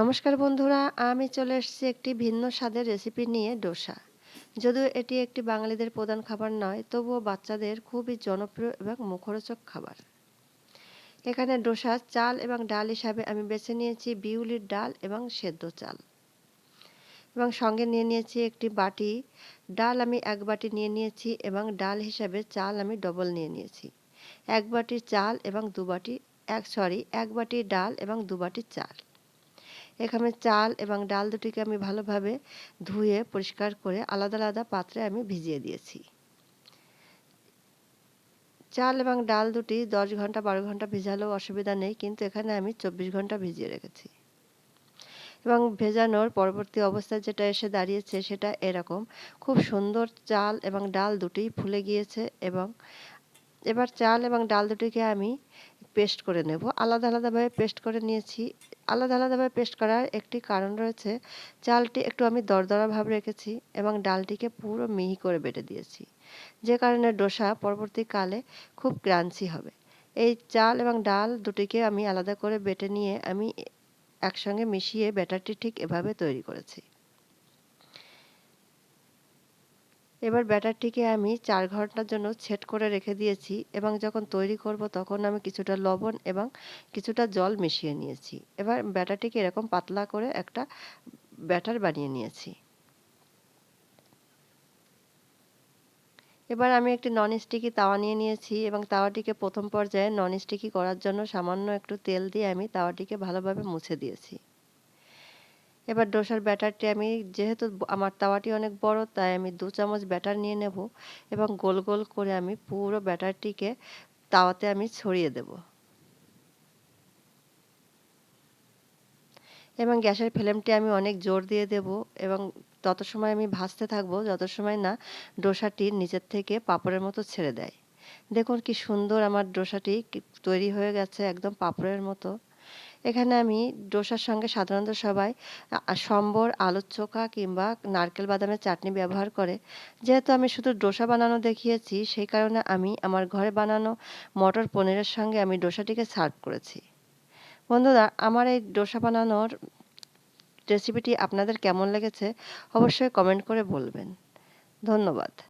নমস্কার বন্ধুরা, আমি চলে এসেছি একটি ভিন্ন স্বাদের রেসিপি নিয়ে ডোসা। যদিও এটি একটি বাঙালিদের প্রধান খাবার নয়, তবুও বাচ্চাদের খুবই জনপ্রিয় এবং মুখরোচক খাবার। এখানে ডোসা চাল এবং ডাল হিসাবে আমি বেছে নিয়েছি বিউলির ডাল এবং সেদ্ধ চাল। এবং সঙ্গে নিয়ে নিয়েছি একটি বাটি, ডাল আমি এক বাটি নিয়ে নিয়েছি এবং ডাল হিসাবে চাল আমি ডবল নিয়ে নিয়েছি। এক বাটি চাল এবং দু বাটি, এক সরি এক বাটি ডাল এবং দু বাটি চাল। এখানে চাল এবং ডাল দুটিকে আমি ভালোভাবে ধুয়ে পরিষ্কার করে আলাদা আলাদা পাত্রে আমি ভিজিয়ে দিয়েছি। চাল এবং ডাল দুটি দশ ঘণ্টা বারো ঘণ্টা ভিজালেও অসুবিধা নেই, কিন্তু এখানে আমি চব্বিশ ঘণ্টা ভিজিয়ে রেখেছি। এবং ভেজানোর পরবর্তী অবস্থায় যেটা এসে দাঁড়িয়েছে সেটা এরকম। খুব সুন্দর চাল এবং ডাল দুটি ফুলে গিয়েছে এবং এবার চাল এবং ডাল দুটিকে আমি পেস্ট করে নেব। আলাদা আলাদাভাবে পেস্ট করে নিয়েছি। আলাদা আলাদাভাবে পেস্ট করার একটি কারণ রয়েছে, চালটি একটু আমি দরদরা ভাব রেখেছি এবং ডালটিকে পুরো মিহি করে বেটে দিয়েছি। যে কারণে ডোসা পরবর্তীকালে খুব ক্রাঞ্চি হবে। এই চাল এবং ডাল দুটিকে আমি আলাদা করে বেটে নিয়ে আমি একসঙ্গে মিশিয়ে ব্যাটারটি ঠিক এভাবে তৈরি করেছি। এবার ব্যাটারটিকে আমি চার ঘণ্টার জন্য সেট করে রেখে দিয়েছি এবং যখন তৈরি করব তখন আমি কিছুটা লবণ এবং কিছুটা জল মিশিয়ে নিয়েছি। এবার ব্যাটারটিকে এরকম পাতলা করে একটা ব্যাটার বানিয়ে নিয়েছি। এবার আমি একটি নন স্টিকি তাওয়া নিয়ে নিয়েছি এবং তাওয়াটিকে প্রথম পর্যায়ে নন স্টিকি করার জন্য সামান্য একটু তেল দিয়ে আমি তাওয়াটিকে ভালোভাবে মুছে দিয়েছি। এবার ডোসার ব্যাটারটি আমি যেহেতু আমার তাওয়াটি অনেক বড়, তাই আমি দু চামচ ব্যাটার নিয়ে নেব এবং গোল গোল করে আমি পুরো ব্যাটারটিকে তাওয়াতে আমি ছড়িয়ে দেব। এবং গ্যাসের ফ্লেমটি আমি অনেক জোর দিয়ে দেব এবং তত সময় আমি ভাজতে থাকব, যত সময় না ডোসাটি নিচের থেকে পাপড়ের মতো ছেড়ে দেয়। দেখুন কি সুন্দর আমার ডোসাটি তৈরি হয়ে গেছে একদম পাপড়ের মতো। এখানে আমি ডোসার সঙ্গে সাধারণত সবাই সম্বর, আলুর চোখা কিংবা নারকেল বাদামের চাটনি ব্যবহার করে। যেহেতু আমি শুধু ডোসা বানানো দেখিয়েছি, সেই কারণে আমি আমার ঘরে বানানো মটর পনিরের সঙ্গে আমি ডোসাটিকে সার্ভ করেছি। বন্ধুরা, আমার এই ডোসা বানানোর রেসিপিটি আপনাদের কেমন লেগেছে অবশ্যই কমেন্ট করে বলবেন। ধন্যবাদ।